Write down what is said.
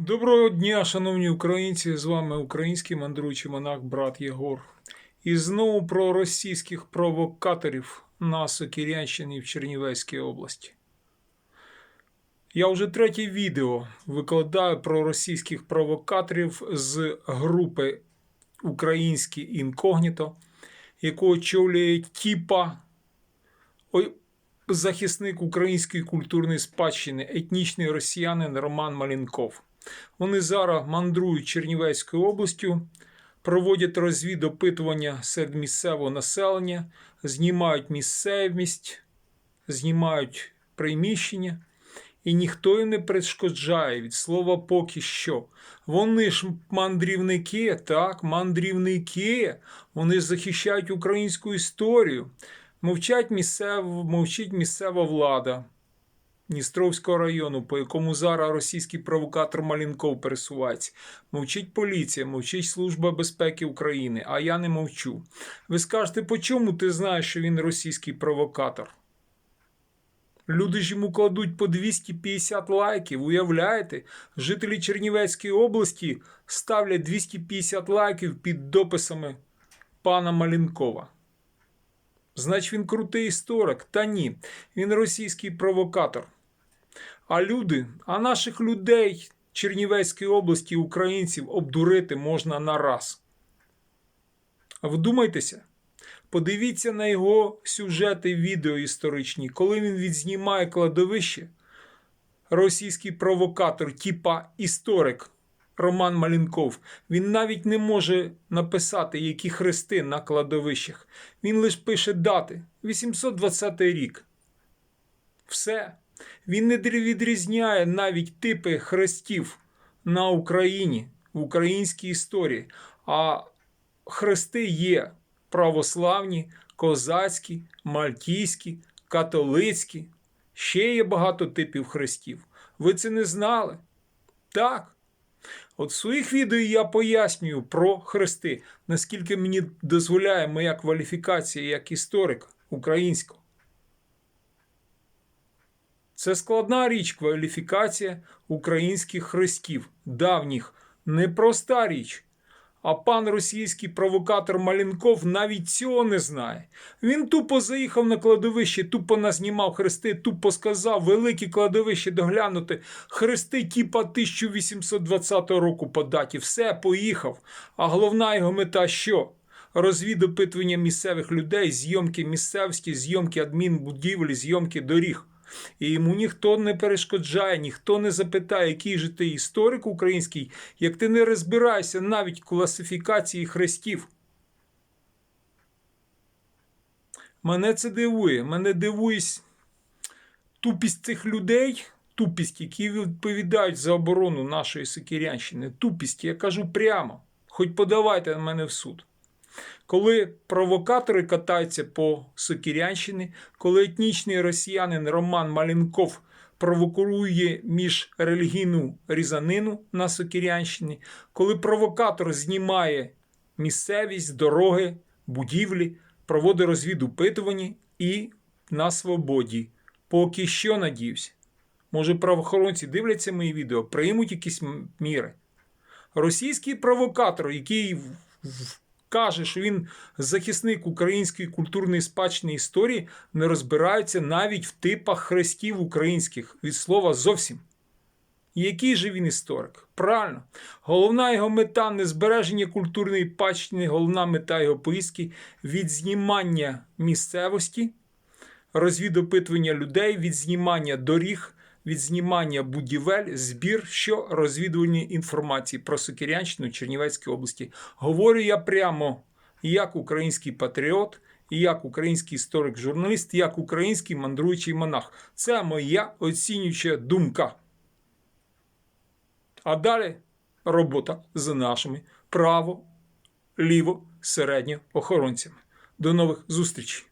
Доброго дня, шановні українці! З вами український мандруючий монах брат Єгор. І знову про російських провокаторів на Сокірянщині в Чернівецькій області. Я вже третє відео викладаю про російських провокаторів з групи Українські інкогніто, яку очолює Тіпа, захисник української культурної спадщини, етнічний росіянин Роман Малінков. Вони зараз мандрують Чернівецькою областю, проводять розвідопитування серед місцевого населення, знімають місцевість, знімають приміщення, і ніхто їм не перешкоджає від слова поки що. Вони ж мандрівники, так, мандрівники, вони ж захищають українську історію. Мовчать місцев, мовчить місцева влада. Дністровського району, по якому зараз російський провокатор Малінков пересувається. Мовчить поліція, мовчить Служба безпеки України, а я не мовчу. Ви скажете, по чому ти знаєш, що він російський провокатор? Люди ж йому кладуть по 250 лайків. Уявляєте? Жителі Чернівецької області ставлять 250 лайків під дописами пана Малінкова. Значить, він крутий історик. Та ні, він російський провокатор. А люди, а наших людей Чернівецької області, українців, обдурити можна на раз. Вдумайтеся, подивіться на його сюжети відео історичні, коли він відзнімає кладовище. Російський провокатор, типа історик Роман Малінков, він навіть не може написати, які хрести на кладовищах. Він лише пише дати 820 рік. Все. Він не відрізняє навіть типи хрестів на Україні в українській історії. А хрести є православні, козацькі, мальтійські, католицькі. Ще є багато типів хрестів. Ви це не знали? Так. От в своїх відео я пояснюю про хрести, наскільки мені дозволяє моя кваліфікація як історика українського. Це складна річ кваліфікація українських хрестів, давніх, непроста річ. А пан російський провокатор Малінков навіть цього не знає. Він тупо заїхав на кладовище, тупо назнімав хрести, тупо сказав великі кладовище доглянути. Хрести типа 1820 року по даті. Все, поїхав. А головна його мета що? Розвідопитування місцевих людей, зйомки місцевості, зйомки адмінбудівлі, зйомки доріг. І йому ніхто не перешкоджає, ніхто не запитає, який же ти історик український, як ти не розбираєшся навіть класифікації хрестів. Мене це дивує. Мене дивує тупість цих людей, тупість, які відповідають за оборону нашої Сокирянщини. Тупість, я кажу прямо. Хоч подавайте на мене в суд. Коли провокатори катаються по Сокірянщині, коли етнічний росіянин Роман Малінков провокує міжрелігійну різанину на Сокірянщині, коли провокатор знімає місцевість, дороги, будівлі, проводить розвідопитування і на свободі. Поки що надіюся. Може, правоохоронці дивляться мої відео, приймуть якісь міри. Російський провокатор, який каже, що він захисник української культурної спадщини історії, не розбирається навіть в типах хрестів українських від слова зовсім. Який же він історик? Правильно, головна його мета не збереження культурної спадщини, головна мета його поїздки відзнімання місцевості, розвідопитування людей, відзнімання доріг, відзнімання будівель, збір, що розвідувальні інформації про Сокирянщину Чернівецької області. Говорю я прямо як український патріот, як український історик-журналіст, як український мандруючий монах. Це моя оцінююча думка. А далі робота з нашими право, ліво, середньо охоронцями. До нових зустрічей!